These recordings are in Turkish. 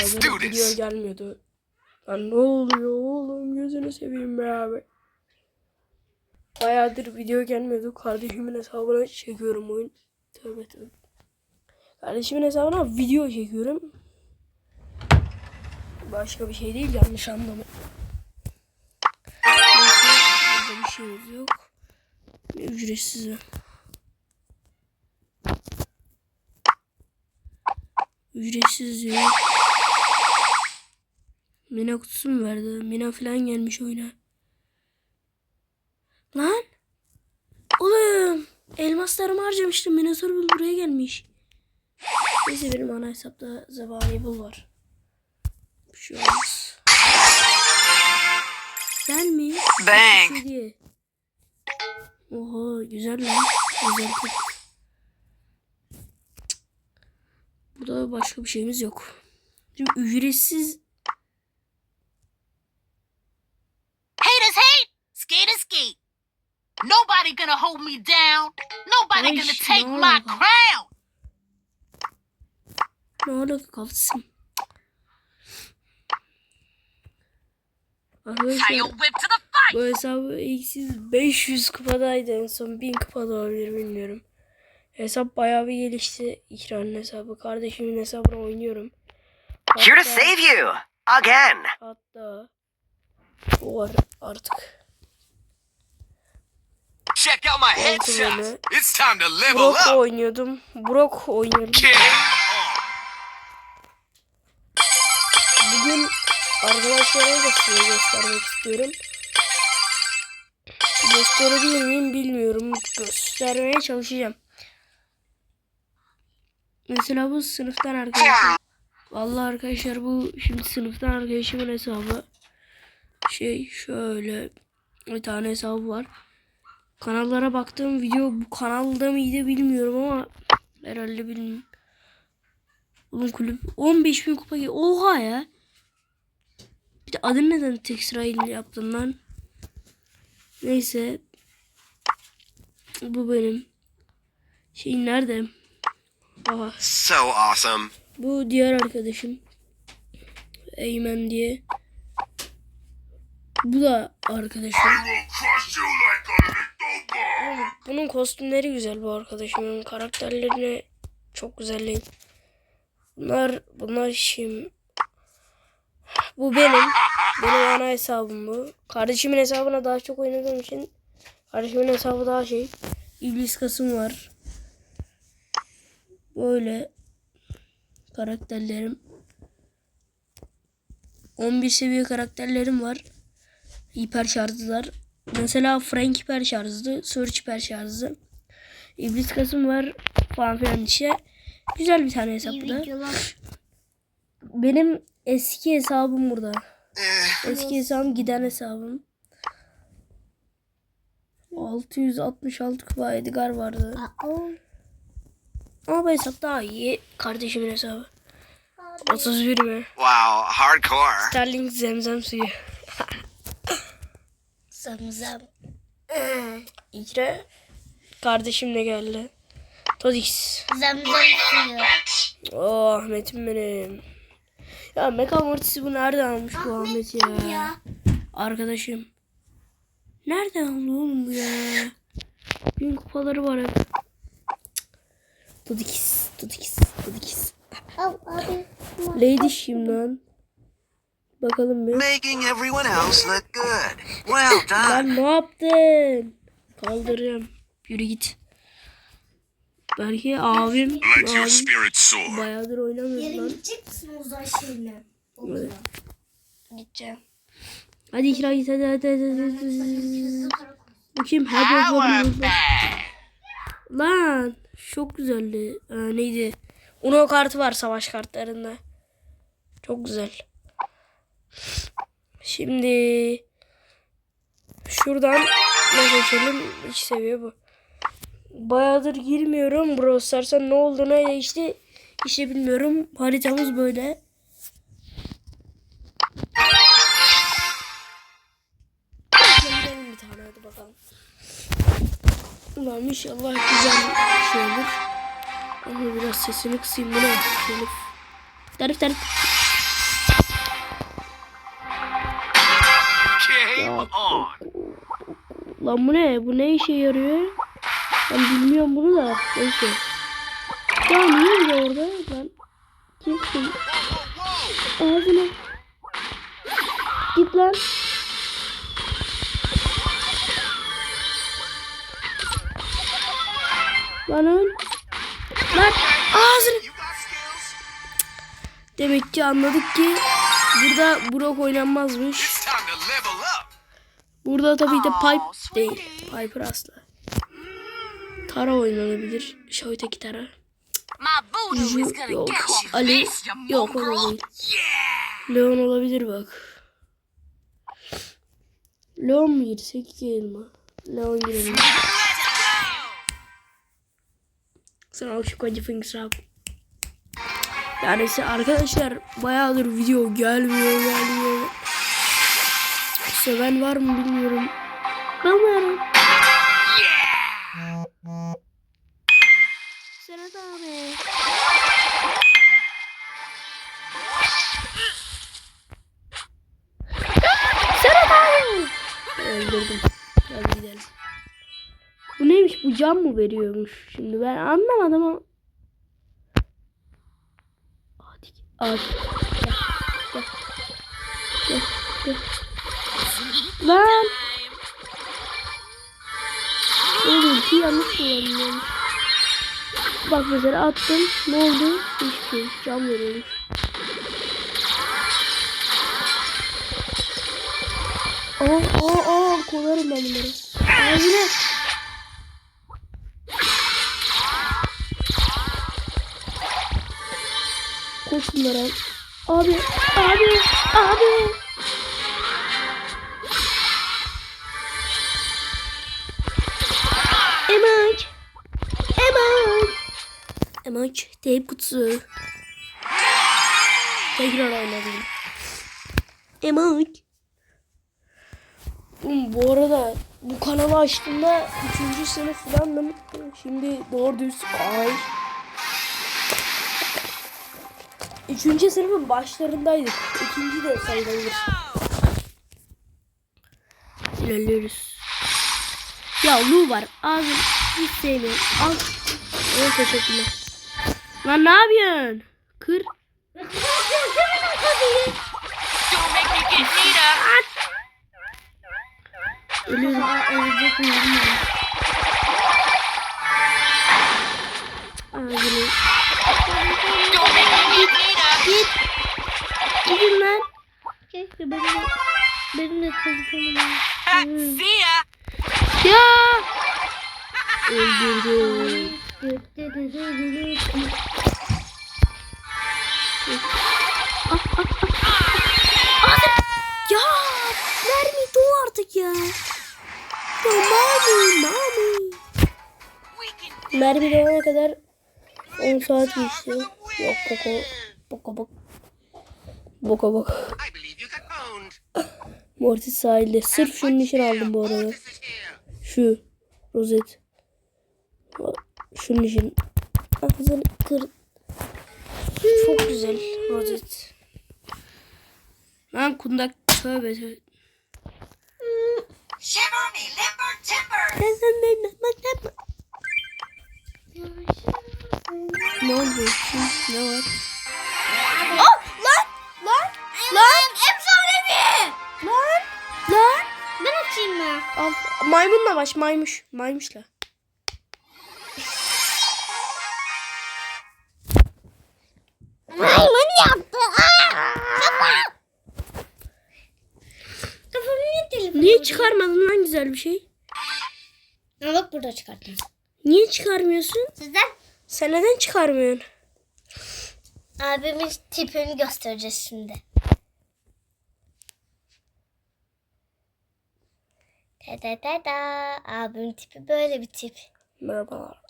Let's do video this. gelmiyordu. Lan ne oluyor oğlum gözünü seveyim be abi. Bayağıdır video gelmiyordu. Kardeşimin hesabına çekiyorum oyun. Tövbe tövbe. Kardeşimin hesabına video çekiyorum. Başka bir şey değil yanlış anlama. Neyse, burada bir şeyimiz yok. Ücretsiz. Ücretsiz diyor. Mina kutusu mu verdi? Mina falan gelmiş oyuna. Lan. Oğlum. Elmaslarımı harcamıştım. Minotaur buraya gelmiş. Neyse benim ana hesapta Zebani var. Bir şey olmaz. Mi? Bang. Şey. Oha güzel lan. Güzel kız. Burada başka bir şeyimiz yok. Şimdi ücretsiz Nobody gonna hold me down. Nobody Ay, gonna take my crown. ne Arkadaşlar the fight. bu hesabı eksiz 500 kupadaydı en son 1000 kupada olabilir bilmiyorum. Hesap bayağı bir gelişti. İkranın hesabı. Kardeşimin hesabına oynuyorum. Here to Hatta- save you. Again. Hatta o var artık. Check out my headshots. It's time to level Brock up. oynuyordum. Brock on. Bugün arkadaşlara da size göstermek istiyorum. Gösterebilir miyim bilmiyorum. Göstermeye çalışacağım. Mesela bu sınıftan arkadaşım. Vallahi arkadaşlar bu şimdi sınıftan arkadaşımın hesabı. Şey şöyle bir tane hesabı var. Kanallara baktığım video bu kanalda mıydı bilmiyorum ama herhalde bilmiyorum. Oğlum kulüp 15 bin kupa Oha ya. Bir de adını neden tek sırayla yaptın lan? Neyse. Bu benim. Şey nerede? Aha. So awesome. Bu diğer arkadaşım. Eymen diye. Bu da arkadaşım. Oğlum, Bunun kostümleri güzel bu arkadaşımın. Karakterlerini çok güzel değil. Bunlar, bunlar şimdi... Bu benim. Benim ana hesabım bu. Kardeşimin hesabına daha çok oynadığım için kardeşimin hesabı daha şey. İblis Kasım var. Böyle karakterlerim. 11 seviye karakterlerim var. Hiper şarjlılar. Mesela Frank hiper şarjlı, Search hiper şarjlı. İblis Kasım var falan filan işte. Güzel bir tane hesap bu da. Benim eski hesabım burada. Eh, Eski hesabım giden hesabım. 666 kupa Edgar vardı. Ama bu hesap daha iyi. Kardeşimin hesabı. 31 mi? wow, hardcore. Sterling zemzem suyu. Zamzam. İkre kardeşim de geldi. Todix. Zamzam suyu. Oh Ahmet'im benim. Ya Mega Mortis'i bu nereden almış bu Ahmet ya? Arkadaşım. Nereden aldı oğlum bu ya? Bin kupaları var hep. Todix, Todix, Todix. Lady lan. Bakalım bir. Making everyone else look good. Well done. Lan ne yaptın? Kaldıracağım. Yürü git. Belki abim, Let your spirit soar. bayağıdır oynamıyor lan. Gidecek misin uzay şeyine? Hadi. Gideceğim. Hadi ikra git hadi hadi hadi. hadi, hadi. Bakayım hadi yapalım. Lan çok güzeldi. Ee, neydi? Uno kartı var savaş kartlarında. Çok güzel. Şimdi şuradan ne geçelim? İç seviye bu. Bayağıdır girmiyorum. Brawl ne oldu ne değişti? İşte bilmiyorum. Haritamız böyle. Gidelim bir tane hadi bakalım. Ulan inşallah güzel bir şey olur. Ama biraz sesini kısayım bu ne? Şerif. Tarif tarif. Lan bu ne? Bu ne işe yarıyor? Ben bilmiyorum bunu da. Neyse. Ya niye de orada? Lan kimsin? Ağzına. Git lan. Lan öl. Lan ağzını. Demek ki anladık ki burada Brock oynanmazmış. Burada tabii de Pipe değil. Piper asla. Tara oynanabilir. Öteki Tara. Juju yok. Ali yok o da değil. Leon olabilir bak. Leon mu girsek iki elma? Leon girelim. Sen al şu koca fingers up. Yani arkadaşlar bayağıdır video gelmiyor gelmiyor. Seven var mı bilmiyorum. Ben varım. Serhat abi. Serhat abi. Öldürdüm. Hadi gidelim. Bu neymiş? Bu cam mı veriyormuş? Şimdi ben anlamadım ama. Hadi. Hadi. Gel. Gel. Gel. Lan. Oğlum ki yanlış kullanıyorum. Bak mesela attım. Ne oldu? Hiçbir şey. Cam veriyormuş. Aa, aa, aa, kolarım ben bunları. Ağzına. Koş bunlara. Abi, abi, abi. Emoç. Teyp kutusu. Tekrar oynadım. Emoç. Oğlum bu arada bu kanalı açtığımda 3. sınıf falandım. Şimdi doğru düz ay. 3. sınıfın başlarındaydık. İkinci de sayılabilir. İlerliyoruz. Ya Lu var. Abi hiç sevmiyorum. Al. Evet teşekkürler. Lan ne yapıyorsun? Kır. Ölüyorum. Ölecek miyim? Ağzını. Nita. Git. Gidin lan. Keşke benim de, benim de telefonum Ha, See ya. Mermi doğu artık ya. Ya mermi mermi. Mermi doğana kadar 10 saat geçti. Yok koko. Boka bok. Boka bok. Mortis sahilde. Sırf şunun için aldım bu arada. Şu rozet. Şunun için. Ağzını kır. Çok güzel rozet. Lan kundak tövbe tövbe. shiver me limber timber. Ne oldu? Hı, Ne var? Oh lan lan lan efsanevi. Lan! Lan! Ben açayım mı? Al. Maymunla baş maymuş. Maymuşla. Maymun yaptı. Kafa. Kafamı niye telefonu? Niye çıkarmadın lan güzel bir şey? Ha, bak burada çıkarttım. Niye çıkarmıyorsun? Sizden Sen neden çıkarmıyorsun? abimin tipini göstereceğiz şimdi. Ta ta ta ta. Abimin tipi böyle bir tip. Merhabalar.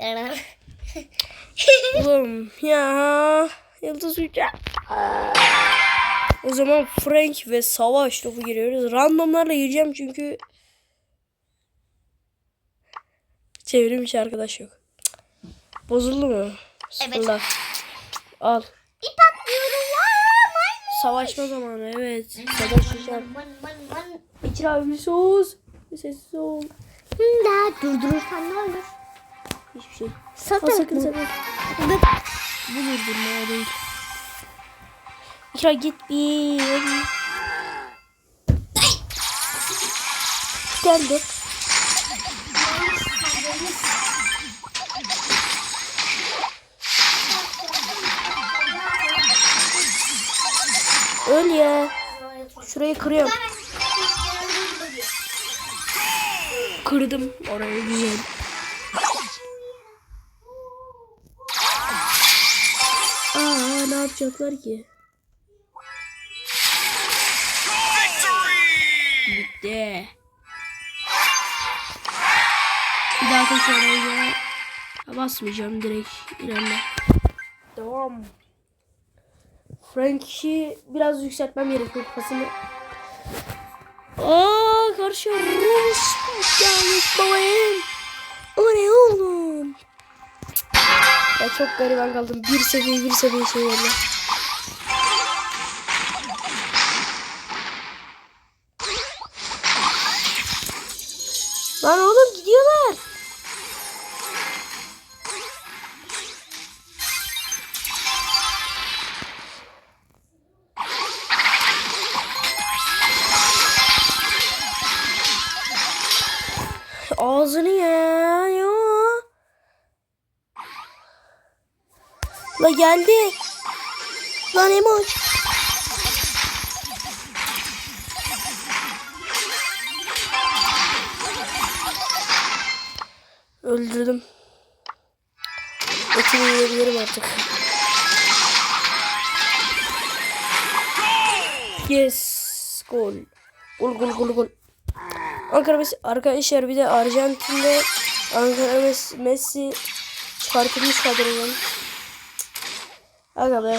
Oğlum ya. Yıldız Yüce. O zaman Frank ve Savaş topu giriyoruz. Randomlarla gireceğim çünkü çevrim içi arkadaş yok. Bozuldu mu? Sıfırla. Al. İp atlıyorum. Savaşma zamanı evet. Savaşacağım. Bekir abi bir sus. Bir sessiz ol. Da durdurursan ne olur? Hiçbir şey. Satın. Ha, sakın sakın. Bu durdurma değil. Bekir abi git bir. hadi. Geldi. Öl ya. Şurayı kırıyorum. Kırdım orayı güzel. Yapacaklar ki? Bitti. Bir daha tekrar basmayacağım direkt ilerle. Devam. Frank'i biraz yükseltmem gerekiyor kafasını. Aa karşı Rus gelmiş babayım. O ne oğlum? Ya çok gariban kaldım. Bir seviye bir seviye şeylerle. Lan Ağzını ya. ya. La geldi. Lan Emoç. Öldürdüm. Etini yiyebilirim artık. Yes. Gol. Gol gol gol gol. Ankara Messi arkadaşlar bir de Arjantin'de Ankara Messi, Messi çıkartılmış kadrodan. Aga be.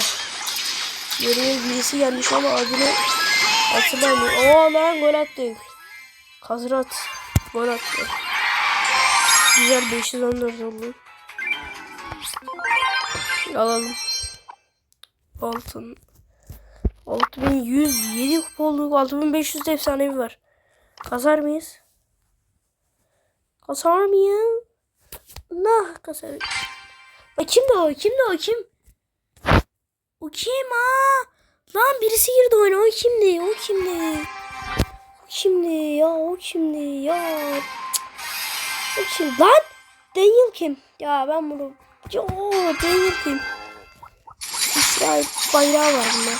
Geriye birisi gelmiş ama adını hatırlamıyorum. Oo lan gol attık. Kazrat gol attı. Güzel 514 oldu. Alalım. Altın. 6107 kupa olduk. 6500 de efsanevi var. Kazar mıyız? Kasar mıyım? Nah kasar. Ay kimdi o? Kimdi o? Kim? O kim ha? Lan birisi girdi oyuna. O kimdi? O kimdi? O kimdi? Ya o kimdi? Ya. Cık. O kim? Lan! Daniel kim? Ya ben bunu... Yo Daniel kim? İsrail bayrağı var bunda.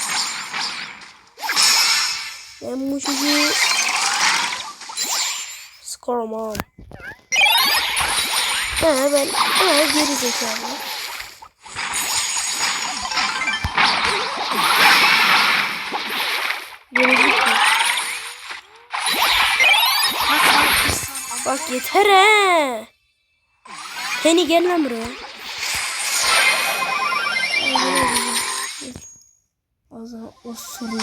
Ben bu çocuğu Skormam. Ha ben ha geri zekalı. Geri gitme. Bak yeter he. Henny gel lan buraya. Az daha o soru.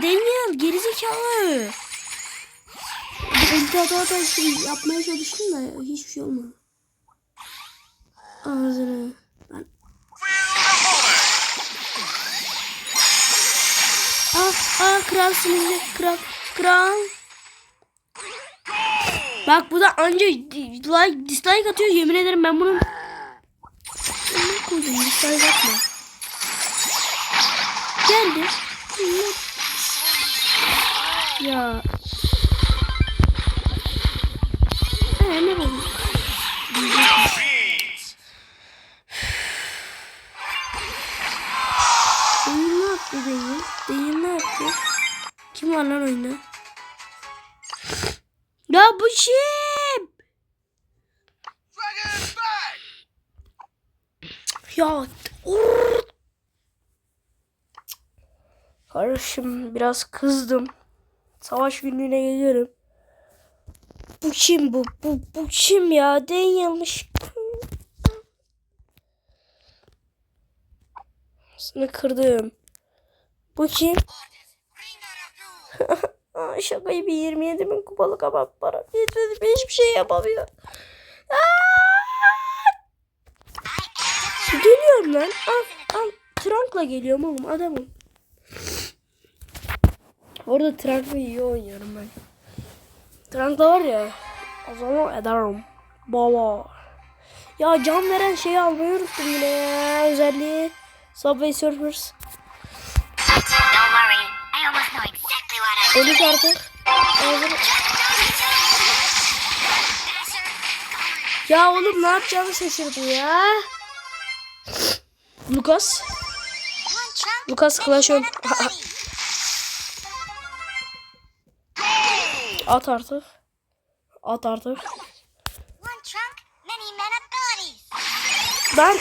Yapıyorsun Daniel? Gerizekalı. Hata hata şey yapmaya çalıştım da hiçbir şey olmadı. Ağzını. Lan. Ah, ah kral sinirli. Kral. Kral. Bak bu da anca like, dislike atıyor. Yemin ederim ben bunun... Koydum? Dislike atma. Geldi. Ya. Ee, ne oldu? Değil ne yaptı değil? Değil ne yaptı? Kim var lan oyunda? Ya bu kim? Ya or. Kardeşim biraz kızdım. Savaş günlüğüne geliyorum. Bu kim bu? Bu, bu kim ya? Yanlış. Seni kırdım. Bu kim? Şaka gibi 27 bin kupalık ama para hiçbir şey yapamıyor. Geliyorum lan. Al al. Trunk'la geliyorum oğlum adamım. Orada Trunk'la iyi oynuyorum ben. Trunk'la var ya. O zaman ederim. Baba. Ya can veren şeyi almayı unuttum yine ya. Özelliği. Subway Surfers. Ölük artık. Ağzını- Ya oğlum ne yapacağımı şaşırdı ya. Lucas. Lucas Clash At artık. At artık. Ben...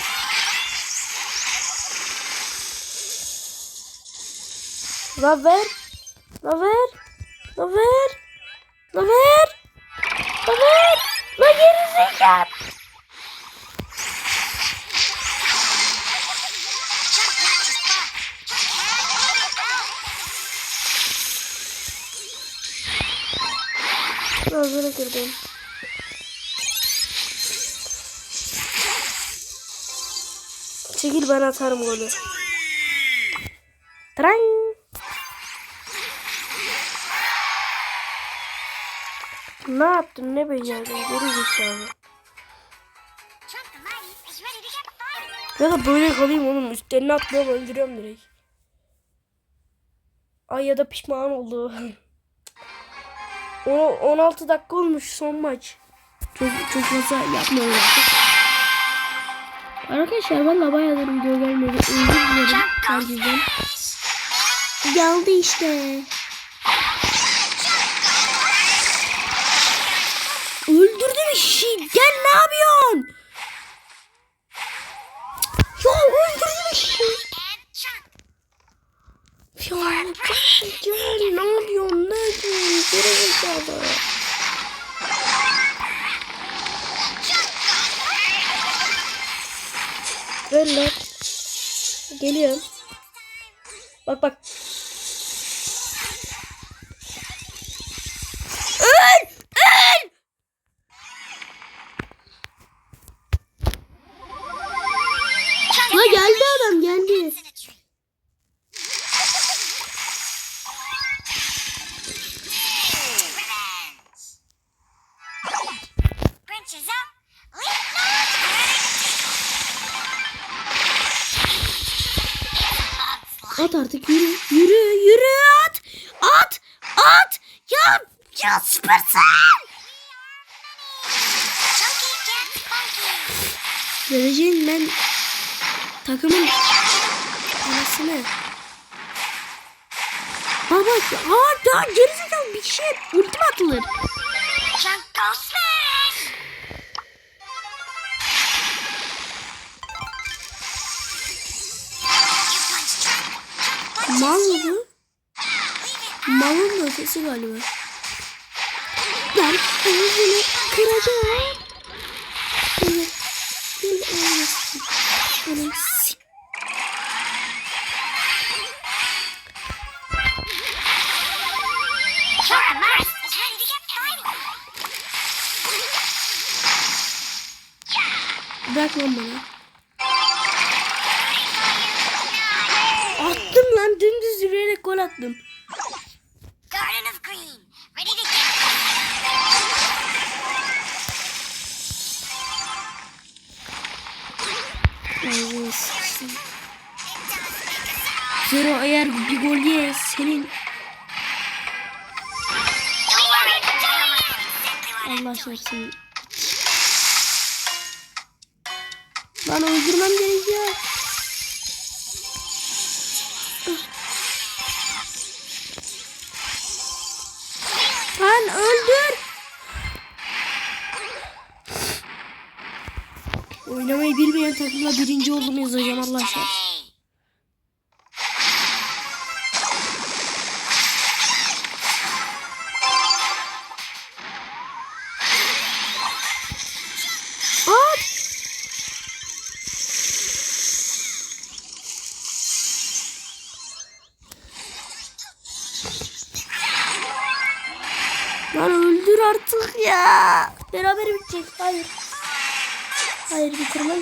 La ver. La ver. La ver. La ver. La ver. La geri zekalı. Ağzına kırdım. Çekil ben atarım golü. Tren. Ne yaptın ne becerdin geri zekalı. Ya da böyle kalayım oğlum üstlerine atlıyorum öldürüyorum direkt. Ay ya da pişman oldu. O 16 dakika olmuş son maç. Çok çok fazla yapmıyorum artık. Arkadaşlar valla bayağıdır video gelmedi. Özür dilerim herkesten. Geldi işte. Öldürdüm işi. Gel ne yapıyorsun? Ya öldürdüm işi. And trunk. Ya gel gel ne yapıyorsun ne yapıyorsun geri zekalı. Ver lan. Geliyorum. Bak bak. Baba aa daha gerizekalı bir şey atılır. Trunk. Trunk punches Mal mı bu? Malın ötesi galiba. Ben ağzını kıracağım. Sıçtım. Zero eğer bir gol ye senin Allah şaşsın. Lan öldürmem gerekiyor. Oynamayı bilmeyen takımla birinci olduğunu yazacağım Allah aşkına.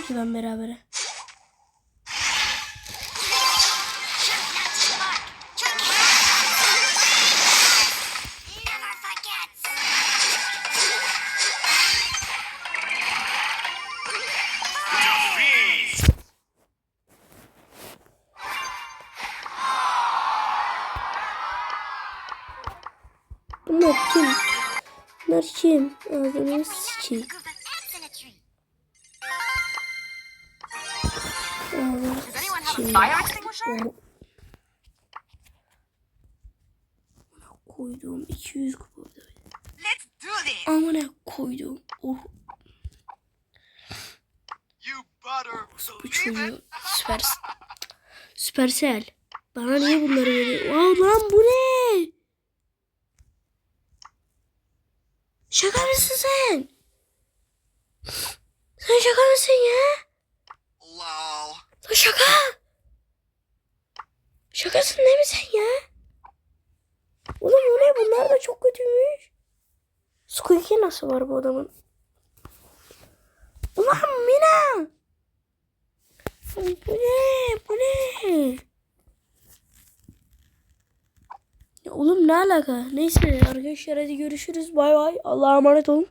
Ki ben berabere. 200 kupa. Let's do this. Amına koydum. Oh You butter. bu çocuğu. Süper. Süpersel. Bana niye bunları veriyor? Aa, lan bu ne? Şaka mısın sen? Sen şaka mısın ya? Lol. Lan şaka. Şakasın değil mi sen ya? Oğlum bu ne? Bunlar da çok kötüymüş. Squeaky nasıl var bu adamın? Ulan Mina! Bu ne? Bu ne? Ya oğlum ne alaka? Neyse arkadaşlar hadi görüşürüz. Bay bay. Allah'a emanet olun.